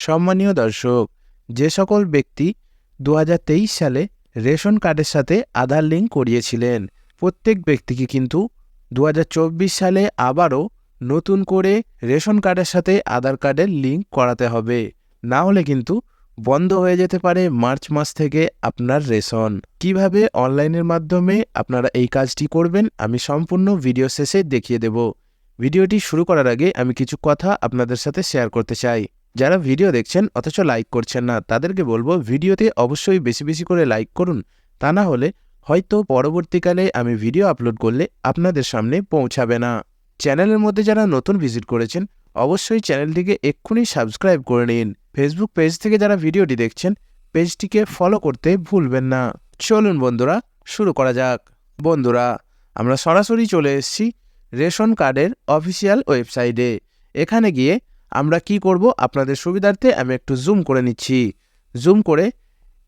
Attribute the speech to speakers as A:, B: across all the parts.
A: সম্মানীয় দর্শক, যে সকল ব্যক্তি দু হাজার তেইশ সালে রেশন কার্ডের সাথে আধার লিঙ্ক করিয়েছিলেন, প্রত্যেক ব্যক্তিকে কিন্তু দুহাজার চব্বিশ সালে আবারও নতুন করে রেশন কার্ডের সাথে আধার কার্ডের লিঙ্ক করাতে হবে। না হলে কিন্তু বন্ধ হয়ে যেতে পারে মার্চ মাস থেকে আপনার রেশন। কীভাবে অনলাইনের মাধ্যমে আপনারা এই কাজটি করবেন, আমি সম্পূর্ণ ভিডিও শেষে দেখিয়ে দেব। ভিডিওটি শুরু করার আগে আমি কিছু কথা আপনাদের সাথে শেয়ার করতে চাই। যারা ভিডিও দেখছেন অথচ লাইক করছেন না, তাদেরকে বলব ভিডিওতে অবশ্যই বেশি বেশি করে লাইক করুন। তা না হলে হয়তো পরবর্তীকালে আমি ভিডিও আপলোড করলে আপনাদের সামনে পৌঁছাবে না। চ্যানেলের মধ্যে যারা নতুন ভিজিট করেছেন, অবশ্যই চ্যানেলটিকে এক্ষুনি সাবস্ক্রাইব করে নিন। ফেসবুক পেজ থেকে যারা ভিডিওটি দেখছেন, পেজটিকে ফলো করতে ভুলবেন না। চলুন বন্ধুরা, শুরু করা যাক। বন্ধুরা, আমরা সরাসরি চলে এসেছি রেশন কার্ডের অফিসিয়াল ওয়েবসাইটে এখানে গিয়ে আমরা কি করব? আপনাদের সুবিধার্থে আমি একটু জুম করে নিচ্ছি। জুম করে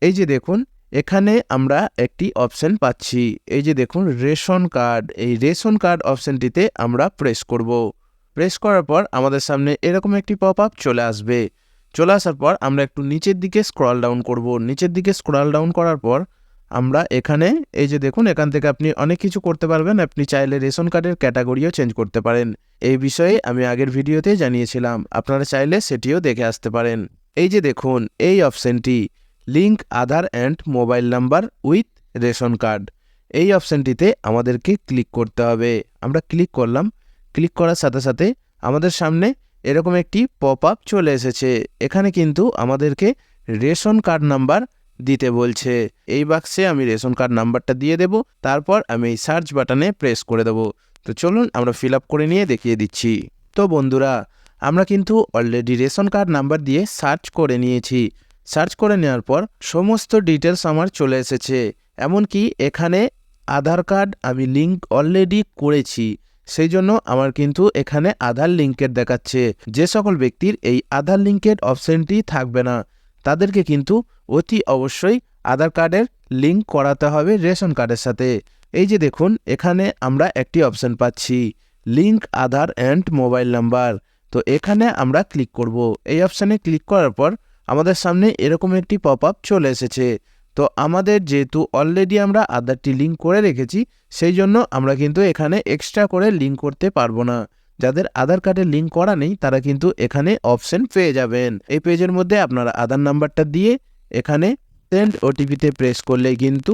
A: এই যে দেখুন, এখানে আমরা একটি অপশন পাচ্ছি। এই যে দেখুন, রেশন কার্ড। এই রেশন কার্ড অপশনটিতে আমরা প্রেস করব। প্রেস করার পর আমাদের সামনে এরকম একটি পপ আপ চলে আসবে। চলে আসার পর আমরা একটু নিচের দিকে স্ক্রল ডাউন করব। নিচের দিকে স্ক্রল ডাউন করার পর আমরা এখানে, এই যে দেখুন, এখান থেকে আপনি অনেক কিছু করতে পারবেন। আপনি চাইলে রেশন কার্ডের ক্যাটাগরিও চেঞ্জ করতে পারেন। এই বিষয়ে আমি আগের ভিডিওতে জানিয়েছিলাম। আপনারা চাইলে সেটিও দেখে আসতে পারেন। এই যে দেখুন, এই অপশনটি link Aadhaar and mobile number with ration card. এই অপশনটিতে আমাদেরকে ক্লিক করতে হবে। আমরা ক্লিক করলাম। ক্লিক করার সাথে সাথে আমাদের সামনে এরকম একটি পপ আপ চলে এসেছে। এখানে কিন্তু আমাদেরকে রেশন কার্ড নাম্বার দিতে বলছে। এই বাক্সে আমি রেশন কার্ড নাম্বারটা দিয়ে দেব, তারপর আমি এই সার্চ বাটনে প্রেস করে দেব। তো চলুন আমরা ফিল আপ করে নিয়ে দেখিয়ে দিচ্ছি। তো বন্ধুরা, আমরা কিন্তু অলরেডি রেশন কার্ড নাম্বার দিয়ে সার্চ করে নিয়েছি। সার্চ করে নেওয়ার পর সমস্ত ডিটেলস আমার চলে এসেছে। এমনকি এখানে আধার কার্ড আমি লিঙ্ক অলরেডি করেছি। সেই জন্য আমার কিন্তু এখানে আধার লিঙ্কের দেখাচ্ছে। যে সকল ব্যক্তির এই আধার লিঙ্কের অপশনটি থাকবে না। তাদেরকে কিন্তু অতি অবশ্যই আধার কার্ডের লিঙ্ক করাতে হবে রেশন কার্ডের সাথে। এই যে দেখুন, এখানে আমরা একটি অপশন পাচ্ছি link Aadhaar and mobile number তো এখানে আমরা ক্লিক করব। এই অপশানে ক্লিক করার পর আমাদের সামনে এরকম একটি পপ আপ চলে এসেছে। তো আমাদের যেহেতু অলরেডি আমরা আধারটি লিঙ্ক করে রেখেছি, সেই জন্য আমরা কিন্তু এখানে এক্সট্রা করে লিঙ্ক করতে পারব না। যাদের আধার কার্ডে লিঙ্ক করা নেই, তারা কিন্তু এখানে অপশন পেয়ে যাবেন। এই পেজের মধ্যে আপনারা আধার নাম্বারটা দিয়ে এখানে সেন্ড ওটিপিতে প্রেস করলে কিন্তু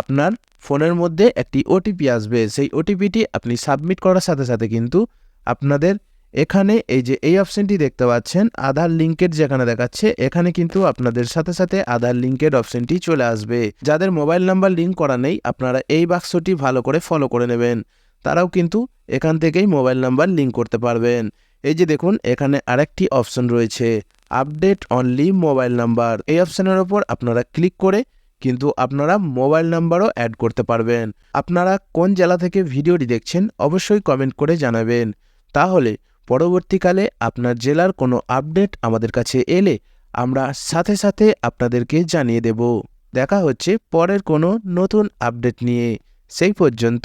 A: আপনার ফোনের মধ্যে একটি ওটিপি আসবে। সেই ওটিপিটি আপনি সাবমিট করার সাথে সাথে কিন্তু আপনাদের এখানে এই যে এই অপশনটি দেখতে পাচ্ছেন, আধার লিঙ্কের যেখানে দেখাচ্ছে, এখানে কিন্তু আপনাদের সাথে সাথে আধার লিঙ্কের অপশনটি চলে আসবে। যাদের মোবাইল নাম্বার লিঙ্ক করা নেই, আপনারা এই বাক্সটি ভালো করে ফলো করে নেবেন। তারাও কিন্তু এখান থেকেই মোবাইল নাম্বার লিঙ্ক করতে পারবেন। এই যে দেখুন, এখানে আরেকটি অপশন রয়েছে আপডেট অনলি মোবাইল নাম্বার এই অপশনের ওপর আপনারা ক্লিক করে কিন্তু আপনারা মোবাইল নাম্বারও অ্যাড করতে পারবেন। আপনারা কোন জেলা থেকে ভিডিওটি দেখছেন অবশ্যই কমেন্ট করে জানাবেন। তাহলে পরবর্তীকালে আপনার জেলার কোনো আপডেট আমাদের কাছে এলে আমরা সাথে সাথে আপনাদেরকে জানিয়ে দেব। দেখা হচ্ছে পরের কোনো নতুন আপডেট নিয়ে। সেই পর্যন্ত